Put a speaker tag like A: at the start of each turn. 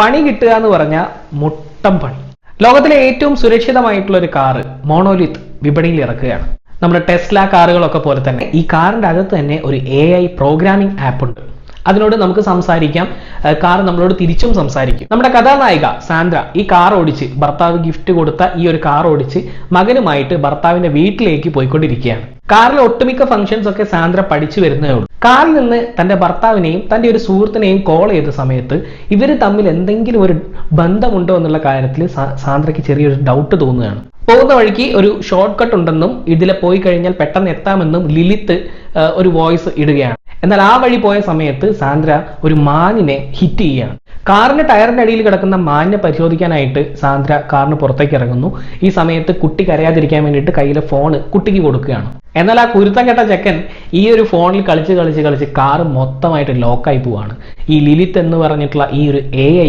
A: പണി കിട്ടുക എന്ന് പറഞ്ഞാൽ മുട്ടം പണി. ലോകത്തിലെ ഏറ്റവും സുരക്ഷിതമായിട്ടുള്ള ഒരു കാറ് മോണോലിത്ത് വിപണിയിൽ ഇറക്കുകയാണ്. നമ്മുടെ ടെസ്ല കാറുകളൊക്കെ പോലെ തന്നെ. ഈ കാറിന്റെ അകത്ത് തന്നെ ഒരു എ ഐ പ്രോഗ്രാമിംഗ് ആപ്പ് ഉണ്ട്. അതിനോട് നമുക്ക് സംസാരിക്കാം. കാർ നമ്മളോട് തിരിച്ചും സംസാരിക്കും. നമ്മുടെ കഥാനായിക സാന്ദ്ര ഈ കാർ ഓടിച്ച് ഭർത്താവ് ഗിഫ്റ്റ് കൊടുത്ത ഈ ഒരു കാർ ഓടിച്ച് മകനുമായിട്ട് ഭർത്താവിന്റെ വീട്ടിലേക്ക് പോയിക്കൊണ്ടിരിക്കുകയാണ്. കാറിലെ ഒട്ടുമിക്ക ഫംഗ്ഷൻസ് ഒക്കെ സാന്ദ്ര പഠിച്ചു വരുന്നേ ഉള്ളൂ. കാറിൽ നിന്ന് തന്റെ ഭർത്താവിനെയും തന്റെ ഒരു സുഹൃത്തിനെയും കോൾ ചെയ്ത സമയത്ത് ഇവർ തമ്മിൽ എന്തെങ്കിലും ഒരു ബന്ധമുണ്ടോ എന്നുള്ള കാര്യത്തിൽ സാന്ദ്രയ്ക്ക് ചെറിയൊരു ഡൗട്ട് തോന്നുകയാണ്. പോകുന്ന വഴിക്ക് ഒരു ഷോർട്ട് കട്ട് ഉണ്ടെന്നും ഇതിലെ പോയി കഴിഞ്ഞാൽ പെട്ടെന്ന് എത്താമെന്നും ലിലിത്ത് ഒരു വോയിസ് ഇടുകയാണ്. എന്നാൽ ആ വഴി പോയ സമയത്ത് സാന്ദ്ര ഒരു മാനിനെ ഹിറ്റ് ചെയ്യുകയാണ്. കാറിന്റെ ടയറിന്റെ അടിയിൽ കിടക്കുന്ന മാന്യ പരിശോധിക്കാനായിട്ട് സാന്ദ്ര കാറിന് പുറത്തേക്ക് ഇറങ്ങുന്നു. ഈ സമയത്ത് കുട്ടി കരയാതിരിക്കാൻ വേണ്ടിയിട്ട് കയ്യിലെ ഫോണ് കുട്ടിക്ക് കൊടുക്കുകയാണ്. എന്നാൽ ആ കുരുത്തം കെട്ട ചെക്കൻ ഈ ഒരു ഫോണിൽ കളിച്ച് കളിച്ച് കളിച്ച് കാറ് മൊത്തമായിട്ട് ലോക്കായി പോവാണ്. ഈ ലിലിത്ത് എന്ന് പറഞ്ഞിട്ടുള്ള ഈ ഒരു എ